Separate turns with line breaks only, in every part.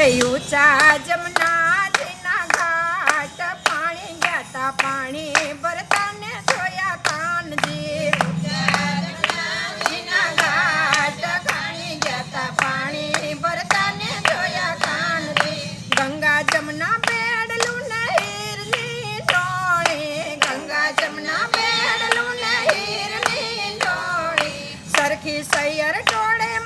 એ જમના જમનાજીના ઘાટ. પાણી ગયાતા પાણી પાણી ભરતાને જોયા કાનજી. જમના બેડલું ને હીરની ગંગા જમના બેડલું ને હીરની સરખી સૈયર ટોળે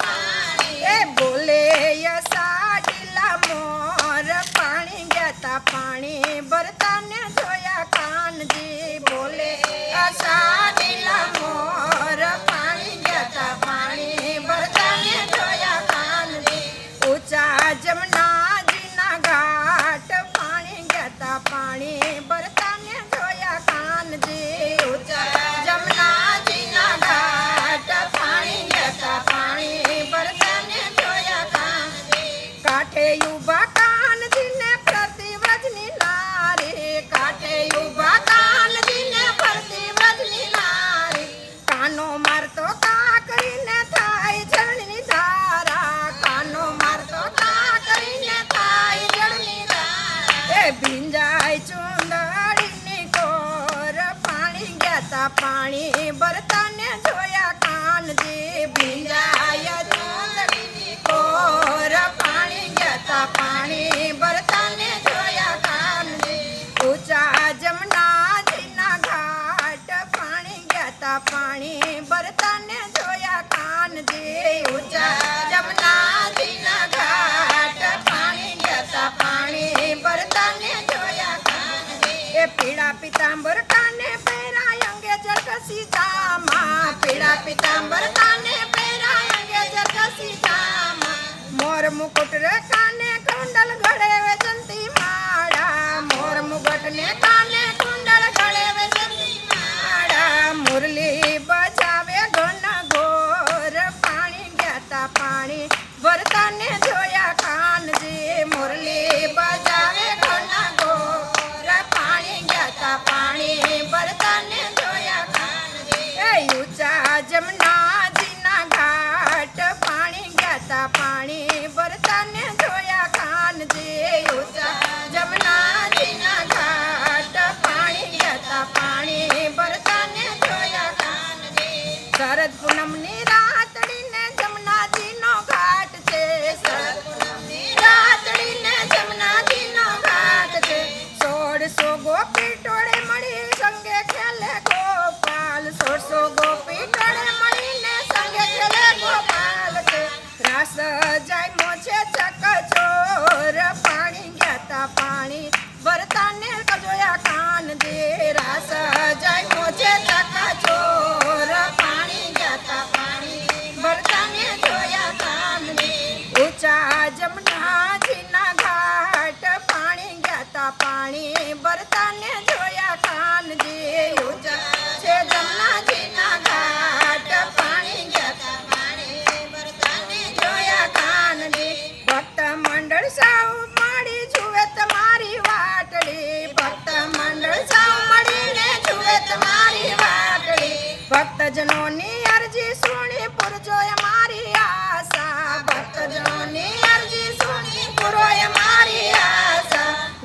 પાણી એ બોલે યસા ડીલા મોર પાણી ગયા તા પાણી ભરતાને જોયા કાનજી બોલે આશા ડીલા મોર પાણી ગયા તા પાણી ભરતાને જોયા કાનજી ઊંચા જમનાજીના ગયા તા પાણી ભરતાને જોયા કાનજી ભીંજાય ચુંદડીની કોર પાણી ગયા તા પાણી ભરતાને જોયા કાનજી ઊંચા જમનાજીના ઘાટ પાણી ગયા તા પાણી ભરતાને જોયા કાનજી ઊંચા જમનાજીના ઘાટ પાણી ગયા તા પાણી ભરતાને જોયા કાનજી એ પીળા પિતાંબર કાને પહેરાય જામા પીળા પિતાંબર કાને પહેરાય જલકસી જામા મોર મુકુટ રે যেমন ਪਾਣੀ ਵਰਤਾਨੇ ਕਜੋਇਆ ਖਾਨ ਦੇ ਰਸ।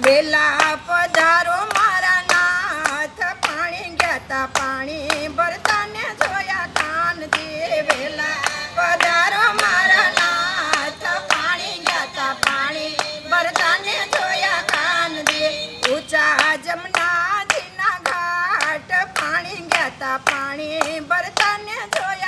વેલા પધારો મારા નાથ. પાણી ગયા પાણી ભરતા ને જોયા દે વેલા પધારો મારા નાથ. પાણી ગયા પાણી ભરતા ને જોયા કાનજી ઊંચા જમનાજીના ઘાટ. પાણી ગયા પાણી પાણી ભરતાને જોયા